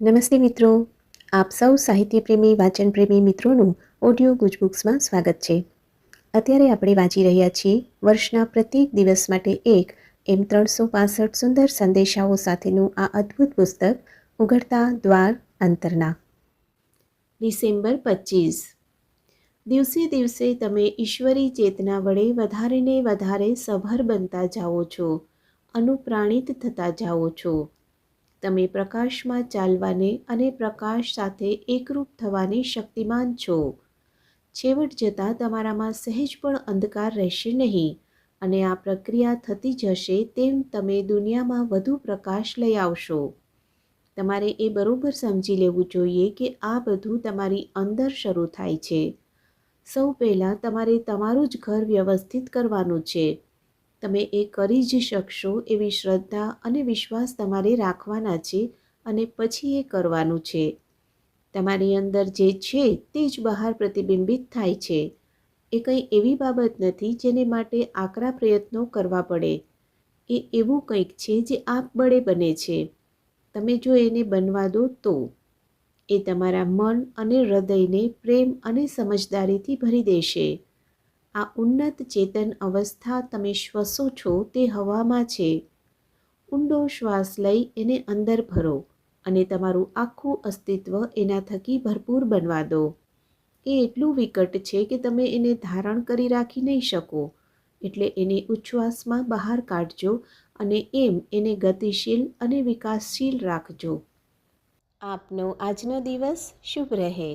નમસ્તે મિત્રો. આપ સૌ સાહિત્યપ્રેમી, વાચનપ્રેમી મિત્રોનું ઓડિયો ગુજબુક્સમાં સ્વાગત છે. અત્યારે આપણે વાંચી રહ્યા છીએ વર્ષના પ્રત્યેક દિવસ માટે એક એમ ત્રણસો પાસઠ સુંદર સંદેશાઓ સાથેનું આ અદ્ભુત પુસ્તક, ઉઘડતા દ્વાર અંતરના. ડિસેમ્બર પચીસ. દિવસે દિવસે તમે ઈશ્વરી ચેતના વડે વધારે ને વધારે સભર બનતા જાઓ છો, અનુપ્રાણિત થતા જાઓ છો. તમે પ્રકાશમાં ચાલવાને અને પ્રકાશ સાથે એકરૂપ થવાની શક્તિમાન છો. છેવટ જતાં તમારામાં સહેજ પણ અંધકાર રહેશે નહીં અને આ પ્રક્રિયા થતી જશે તેમ તમે દુનિયામાં વધુ પ્રકાશ લઈ આવશો. તમારે એ બરાબર સમજી લેવું જોઈએ કે આ બધું તમારી અંદર શરૂ થાય છે. સૌ પહેલાં તમારે તમારું જ ઘર વ્યવસ્થિત કરવાનું છે. તમે એ કરી જ શકશો એવી શ્રદ્ધા અને વિશ્વાસ તમારે રાખવાના છે અને પછી એ કરવાનું છે. તમારી અંદર જે છે તે જ બહાર પ્રતિબિંબિત થાય છે. એ કંઈ એવી બાબત નથી જેને માટે આકરા પ્રયત્નો કરવા પડે. એ એવું કંઈક છે જે આપબળે બને છે. તમે જો એને બનવા દો તો. એ તમારા મન અને હૃદયને પ્રેમ અને સમજદારીથી ભરી દેશે. આ ઉન્નત ચેતન અવસ્થા તમે શ્વસો છો તે હવામાં છે. ઊંડો શ્વાસ લઈ એને અંદર ભરો અને તમારું આખું અસ્તિત્વ એના થકી ભરપૂર બનવા દો. એ એટલું વિકટ છે કે તમે એને ધારણ કરી રાખી નહીં શકો. એટલે એને ઉચ્છ્વાસમાં બહાર કાઢજો અને એમ એને ગતિશીલ અને વિકાસશીલ રાખજો. આપનો આજનો દિવસ શુભ રહે.